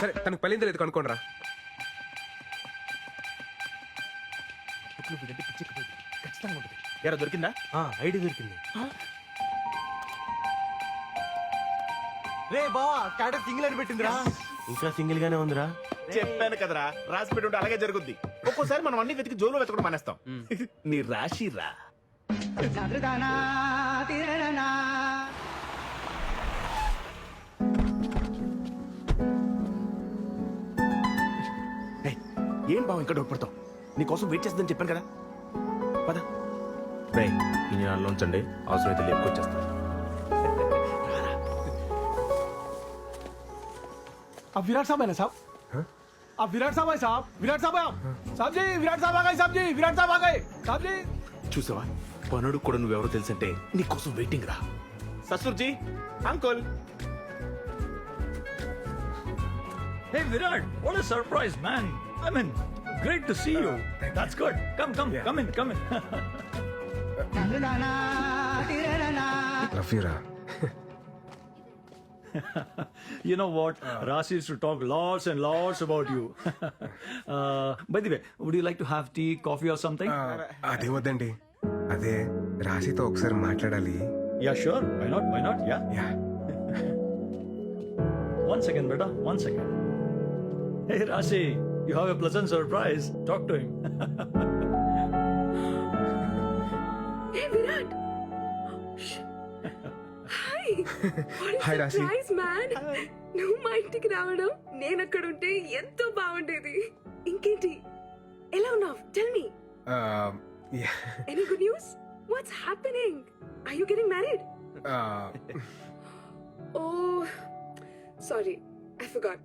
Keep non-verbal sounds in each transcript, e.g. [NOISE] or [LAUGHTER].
సరే తనకు పెళ్ళింది లేదు కనుక్కోండి రా. ఖచ్చితంగా ఉంటది. ఎరా దొరికిందా? ఐడి దొరికింది. రే బావా స్టాటస్ సింగిల్ అని పెట్టిందిరా. ఇంకా సింగిల్ గానే ఉందిరా. చెప్పాను కదరా రాసి పెట్టి ఉంటే అలాగే జరుగుద్ది. ఒక్కోసారి మనం అన్ని వెతికి జోలు వెతకడం మానేస్తాం. నీ రాశి ఏం బావ ఇంకా డౌట్ నీకోసం వెయిట్ చేస్తుందని చెప్పాను కదా పద రే ఈ నెలలో ఉంచండి అవసరమైతే లేపుకొచ్చేస్తాను अब विराट साहब है ना साहब अब विराट साहब है साहब विराट साहब है आप साहब जी विराट साहब आ गए साहब जी विराट साहब आ गए साहब जी చూసావా పనుడు కూడా నువ్వెవరో తెలుసంటే నీకోసం వెయిటింగ్ రా ససుర్జీ uncle Hey Virat, what a surprise, man! I mean, great to see you. That's good. Come, come, come in, come in. Love you రా [LAUGHS] you know what? Rasi used to talk lots and lots about you. [LAUGHS] uh, by the way, would you like to have tea, coffee, or something? అదే వద్దండి అదే రాశితో ఒకసారి మాట్లాడాలి yeah, sure. Why not? Why not? Yeah. Yeah [LAUGHS] One second, beta. One second. Hey, Rasi, You have a pleasant surprise. Talk to him. Hey Virat hi Rashi nice man నువ్వు మా ఇంటికి రావడం నేను అక్కడ ఉంటే ఎంతో బాగుండేది. ఇంకేంటి? ఎలా ఉన్నావు? Tell me any good news what's happening are you getting married oh sorry I forgot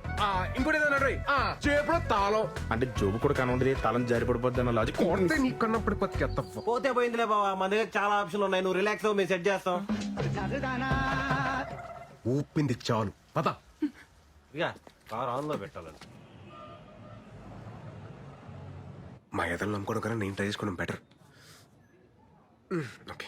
ఇంకోటి ఏదో అన్నాడు రేయ్. ఆ, చేపలో తాళం. అంటే జోబు కూడా కనుండదు తాళం జారి పడిపోద్ది అన్న లాజిక్ కొడితే నీ కన్నప్పుడు పత్తి పోతే పోయిందిలే బావా మన దగ్గర చాలా ఆప్షన్లు ఉన్నాయి. నువ్వు రిలాక్స్ అవ్వు మేము సెట్ చేస్తాం. ఊపింది చాలు. పద. ఇక కార్ ఆన్లో పెట్టాలని. మా ఎదలు నమ్ముకోవడం కన్నా నేను ట్రై చేసుకోవడం బెటర్ ఓకే.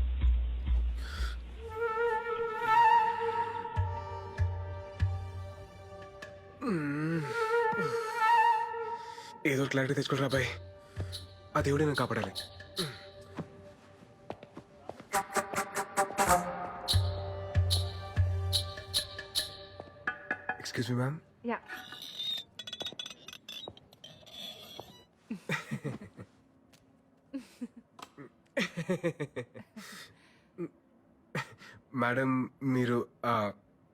ఏదో క్లారిటీ తెచ్చుకోరా బాయ్. ఆ దేవుడే నేను కాపాడాలి. Excuse me ma'am yeah madam మీరు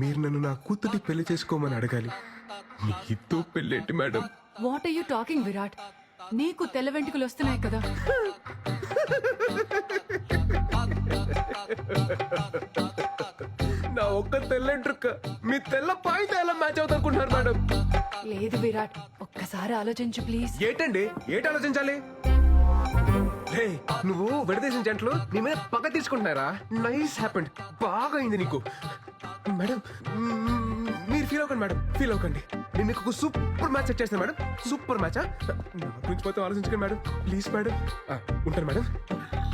మీరు నన్ను నా కూతుర్ని పెళ్ళి చేసుకోమని అడగాలి. మీతో పెళ్ళేంటి madam? What are you talking Virat నీకు తెల్ల వెంట్రుకలు వస్తున్నాయి కదా. నా ఒక్క తెల్లంట్రుక్క మీ తెల్ల పాయితే ఎలా మ్యాచ్ అవుతానుకుంటున్నారు మేడం? లేదు విరాట్ ఒక్కసారి ఆలోచించు ప్లీజ్ ఏంటండి? ఏంటి ఆలోచించాలి? రే నువ్వు విడదీసిన జంటలు నీ మీద పగ తీసుకుంటున్నారా? నైస్ హ్యాపెండ్ బాగా అయింది నీకు. మేడం మీరు ఫీల్ అవ్వకండి మేడం ఫీల్ అవ్వకండి. నేను మీకు సూపర్ మ్యాచ్ సెట్ చేస్తాను మేడం సూపర్ మ్యాచ్? నా గురించి మొత్తం ఆలోచించకండి మేడం ప్లీజ్ మేడం. ఉంటాను మేడం.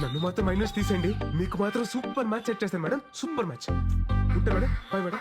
నన్ను మాత్రం మైనస్ తీసేయండి మీకు మాత్రం సూపర్ మ్యాచ్ సెట్ చేస్తాను మేడం సూపర్ మ్యాచ్. ఉంటాను మేడం బాయ్ మేడం.